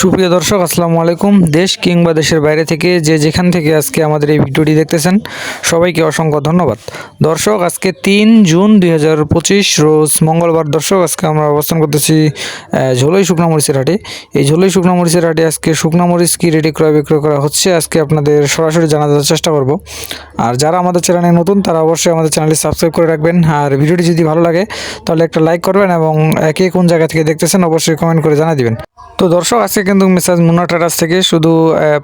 সুপ্রিয় দর্শক আসসালামু আলাইকুম। দেশ কিংবা দেশের বাইরে থেকে যে যেখান থেকে আজকে আমাদের এই ভিডিওটি দেখতেছেন সবাইকে অসংখ্য ধন্যবাদ। দর্শক আজকে তিন জুন দুই হাজার পঁচিশ রোজ মঙ্গলবার। দর্শক আজকে আমরা অবস্থান করতেছি ঝোলই শুকনা মরিচের হাটে। এই ঝোলই শুকনা মরিচের হাটে আজকে শুকনা মরিচ কি রেডি ক্রয় বিক্রয় করা হচ্ছে আজকে আপনাদের সরাসরি জানানোর চেষ্টা করব। আর যারা আমাদের চ্যানেলে নতুন তারা অবশ্যই আমাদের চ্যানেলটি সাবস্ক্রাইব করে রাখবেন। আর ভিডিওটি যদি ভালো লাগে তাহলে একটা লাইক করবেন এবং আহ, কে কোন জায়গা থেকে দেখতেছেন অবশ্যই কমেন্ট করে জানা দিবেন। তো দর্শক আজকে কিন্তু মেসাজ মুন্না ট্রেডার্স থেকে শুধু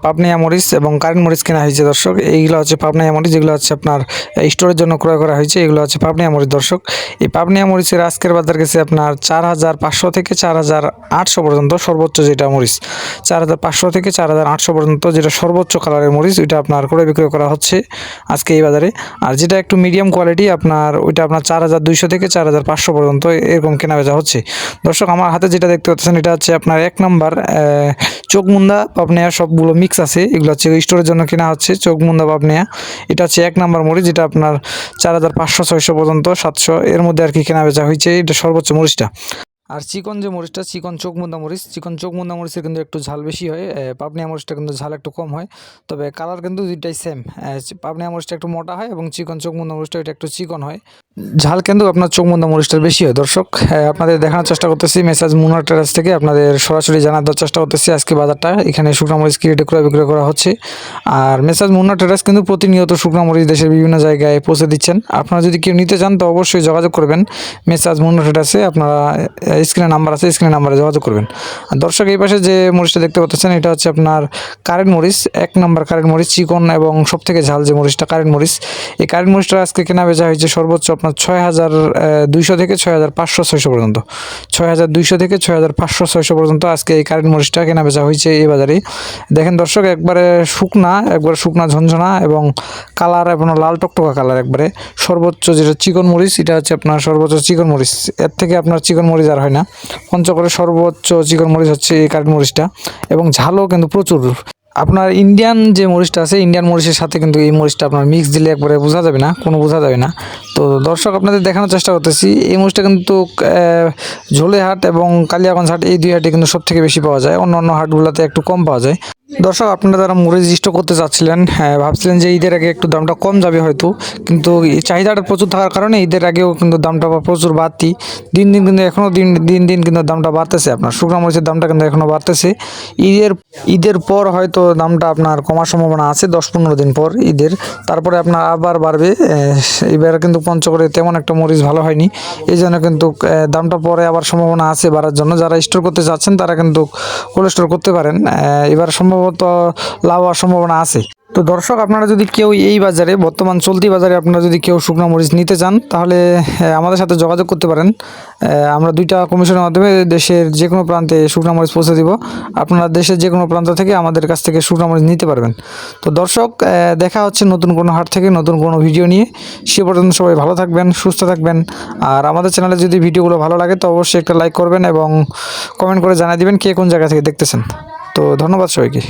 পাবনিয়া মরিচ এবং কারেন্ট মরিচ কেনা হয়েছে দর্শক। এইগুলো হচ্ছে পাবনিয়া মরিচ যেগুলো হচ্ছে আপনার স্টোরের জন্য ক্রয় করা হয়েছে, এগুলো হচ্ছে পাবনিয়া মরিচ দর্শক। এই পাবনিয়া মরিচের আজকের বাজার গেছে আপনার চার হাজার পাঁচশো থেকে চার হাজার আটশো পর্যন্ত সর্বোচ্চ যেটা মরিচ চার হাজার পাঁচশো থেকে চার হাজার আটশো পর্যন্ত যেটা সর্বোচ্চ কালারের মরিচ ওইটা আপনার ক্রয় বিক্রয় করা হচ্ছে আজকে এই বাজারে। আর যেটা একটু মিডিয়াম কোয়ালিটি আপনার, ওইটা আপনার চার হাজার দুইশো থেকে চার হাজার পাঁচশো পর্যন্ত এরকম কেনা বেচা হচ্ছে। দর্শক, আমার হাতে যেটা দেখতে পাচ্ছেন, এটা হচ্ছে আপনার এক নম্বর চোখমুন্দা নেয়া সবগুলো মিক্স আছে। এগুলো হচ্ছে স্টোরের জন্য কেনা হচ্ছে চোখমুন্দা পাপনেয়া এটা হচ্ছে এক নম্বর মরিচ, যেটা আপনার চার হাজার পাঁচশো, ছয়শো পর্যন্ত, সাতশো, এর মধ্যে আর কি কেনা বেচা হয়েছে। এটা সর্বোচ্চ মরিচটা। আর চিকন যে মরিচটা চিকন চোখমুন্দা মরিচ চিকন চোখমুন্দা মরিচের কিন্তু একটু ঝাল বেশি হয়। এ, পাবনিয়া মরিচটা কিন্তু ঝাল একটু কম হয়। তবে কালার কিন্তু দুইটাই সেম পাবনিয়া মরিচটা একটু মোটা হয় এবং চিকন চোখমুন্দা মরিচটা এটা একটু চিকন হয়। ঝাল কিন্তু আপনার চোখমুন্দা মরিচটার বেশি হয় দর্শক। আপনাদের দেখানোর চেষ্টা করতেছি মেসাজ মুনার টেরাস থেকে। আপনাদের সরাসরি জানার চেষ্টা করতেছি আজকে বাজারটা। এখানে শুকনো মরিচ কি রেটে ক্রয় বিক্রয় করা হচ্ছে। আর মেসাজ মুন্না টেরাস কিন্তু প্রতিনিয়ত শুকনো মরিচ দেশের বিভিন্ন জায়গায় পৌঁছে দিচ্ছেন। আপনারা যদি কেউ নিতে চান তো অবশ্যই যোগাযোগ করবেন। মেসাজ মুন্না টেরাসে আপনারা স্ক্রিনে নাম্বার আছে স্ক্রিনে নাম্বারে যোগাযোগ করবেন। দর্শক, এই পাশে যে মরিচটা দেখতে পাচ্ছেন, এটা হচ্ছে আপনার কারেন্ট মরিচ। এক নাম্বার কারেন্ট মরিচ, চিকন এবং সব থেকে ঝাল যে মরিচটা, কারেন্ট মরিচ। এই কারেন্ট মরিচটা আজকে কেনা বেচা হয়েছে সর্বোচ্চ আপনার ছয় হাজার দুইশো থেকে ছয় হাজার পাঁচশো ছয়শো পর্যন্ত। ছয় হাজার দুইশো থেকে ছয় হাজার পাঁচশো ছয়শো পর্যন্ত আজকে এই কারেন্ট মরিচটা কেনা বেচা হয়েছে এই বাজারে। দেখেন দর্শক, একবারে শুকনা একবারে শুকনা ঝনঝনা এবং কালার এবং লাল টকটকা কালার একবারে। সর্বোচ্চ যেটা চিকন মরিচ, এটা হচ্ছে আপনার সর্বোচ্চ চিকন মরিচ। এর থেকে আপনার চিকন মরিচ আর হয় না। পঞ্চগড়ের সর্বোচ্চ চিকন মরিচ হচ্ছে এই কাঠ মরিচটা এবং ঝালও কিন্তু প্রচুর। আপনার ইন্ডিয়ান যে মরিচটা আছে ইন্ডিয়ান মরিচের সাথে কিন্তু এই মরিচটা আপনার মিক্স দিলে একবারে বোঝা যাবে না কোনো বোঝা যাবে না। তো দর্শক আপনাদের দেখানোর চেষ্টা করতেছি এই মরিচটা কিন্তু আহ, ঝোলে হাট এবং কালিয়াগঞ্জ হাট এই দুই হাটে কিন্তু সব থেকে বেশি পাওয়া যায়। অন্য অন্য হাটগুলোতে একটু কম পাওয়া যায়। দর্শক আপনারা যারা মরিচ স্টক করতে চাচ্ছিলেন হ্যাঁ ভাবছিলেন যে ঈদের আগে একটু দামটা কম যাবে হয়তো কিন্তু চাহিদাটা প্রচুর থাকার কারণে ঈদের আগেও কিন্তু দামটা প্রচুর বাড়তি। দিন দিন কিন্তু এখনও দিন দিন দিন কিন্তু দামটা বাড়তেছে। আপনার শুকনো মরিচের দামটা কিন্তু এখনও বাড়তেছে। ঈদের ঈদের পর হয়তো দামটা আপনার কমার সম্ভাবনা আছে দশ পনেরো দিন পর ঈদের। তারপরে আপনার আবার বাড়বে এবার কিন্তু পঞ্চগড়ে তেমন একটা মরিচ ভালো হয়নি। এই জন্য কিন্তু দামটা পরে আবার সম্ভাবনা আছে বাড়ার জন্য। যারা স্টোর করতে চাচ্ছেন তারা কিন্তু কোল্ড স্টোর করতে পারেন এবার সম্ভবত লাভ হওয়ার সম্ভাবনা আছে। তো দর্শক, আপনারা যদি কেউ এই বাজারে, বর্তমান চলতি বাজারে আপনারা যদি কেউ শুকনো মরিচ নিতে চান, তাহলে আমাদের সাথে যোগাযোগ করতে পারেন। আমরা দুইটা কমিশনের মাধ্যমে দেশের যে কোনো প্রান্তে শুকনো মরিচ পৌঁছে দিব। আপনারা দেশের যে কোনো প্রান্ত থেকে আমাদের কাছ থেকে শুকনো মরিচ নিতে পারবেন। তো দর্শক দেখা হচ্ছে নতুন কোনো হাট থেকে, নতুন কোনো ভিডিও নিয়ে। সে পর্যন্ত সবাই ভালো থাকবেন, সুস্থ থাকবেন। আর আমাদের চ্যানেলে যদি ভিডিওগুলো ভালো লাগে, তো অবশ্যই একটা লাইক করবেন এবং কমেন্ট করে জানিয়ে দিবেন কে কোন জায়গা থেকে দেখতেছেন। তো ধন্যবাদ সবাইকে।